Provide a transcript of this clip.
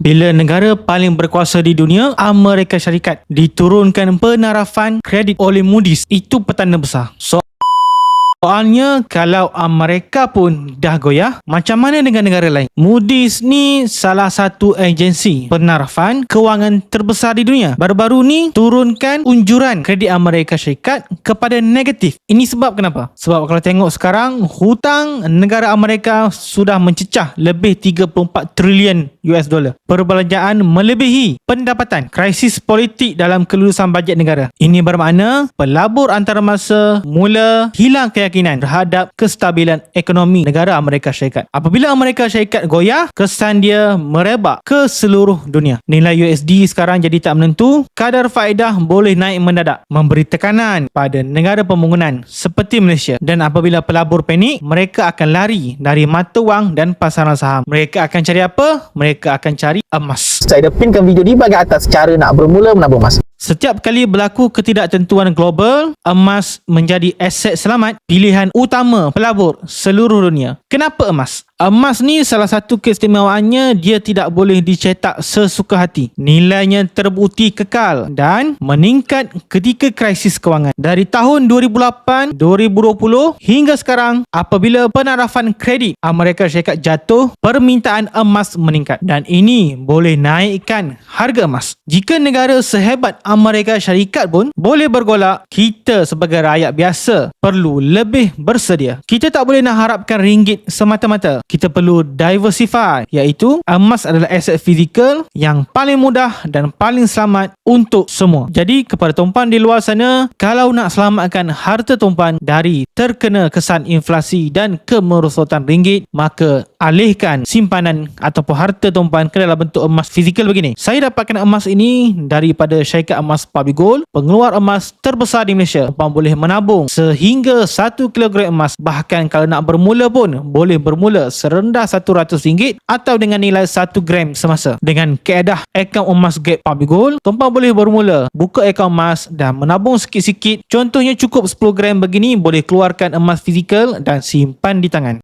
Bila negara paling berkuasa di dunia, Amerika Syarikat, diturunkan penarafan kredit oleh Moody's, itu petanda besar. So, Soalnya kalau Amerika pun dah goyah, macam mana dengan negara lain? Moody's ni salah satu agensi penarafan kewangan terbesar di dunia. Baru-baru ni turunkan unjuran kredit Amerika Syarikat kepada negatif. Ini sebab kenapa? Sebab kalau tengok sekarang hutang negara Amerika sudah mencecah lebih 34 trilion US dollar. Perbelanjaan melebihi pendapatan. Krisis politik dalam kelulusan bajet negara. Ini bermakna pelabur antarabangsa mula hilang keyakinan terhadap kestabilan ekonomi negara Amerika Syarikat. Apabila Amerika Syarikat goyah, kesan dia merebak ke seluruh dunia. Nilai USD sekarang jadi tak menentu, kadar faedah boleh naik mendadak, memberi tekanan pada negara pembangunan seperti Malaysia. Dan apabila pelabur panik, mereka akan lari dari mata wang dan pasaran saham. Mereka akan cari apa? Mereka akan cari emas. Saya dah pinkan video di bahagian atas cara nak bermula menabung emas. Setiap kali berlaku ketidaktentuan global, emas menjadi aset selamat pilihan utama pelabur seluruh dunia. Kenapa emas? Emas ni salah satu keistimewaannya dia tidak boleh dicetak sesuka hati. Nilainya terbukti kekal dan meningkat ketika krisis kewangan. Dari tahun 2008, 2020 hingga sekarang apabila penarafan kredit Amerika Syarikat jatuh, permintaan emas meningkat dan ini boleh naikkan harga emas. Jika negara sehebat Amerika Syarikat pun boleh bergolak, kita sebagai rakyat biasa perlu lebih bersedia. Kita tak boleh nak harapkan ringgit semata-mata kita perlu diversify iaitu emas adalah aset fizikal yang paling mudah dan paling selamat untuk semua. Jadi kepada tumpuan di luar sana, kalau nak selamatkan harta tumpuan dari terkena kesan inflasi dan kemerosotan ringgit, maka alihkan simpanan ataupun harta tumpuan ke dalam bentuk emas fizikal begini. Saya dapatkan emas ini daripada syarikat emas Public Gold, pengeluar emas terbesar di Malaysia. Tumpuan boleh menabung sehingga 1 kg emas. Bahkan kalau nak bermula pun boleh bermula serendah RM100 atau dengan nilai 1 gram semasa. Dengan keedah akaun emas Gap Public Gold, tuan boleh bermula buka akaun emas dan menabung sikit-sikit. Contohnya cukup 10 gram begini boleh keluarkan emas fizikal dan simpan di tangan.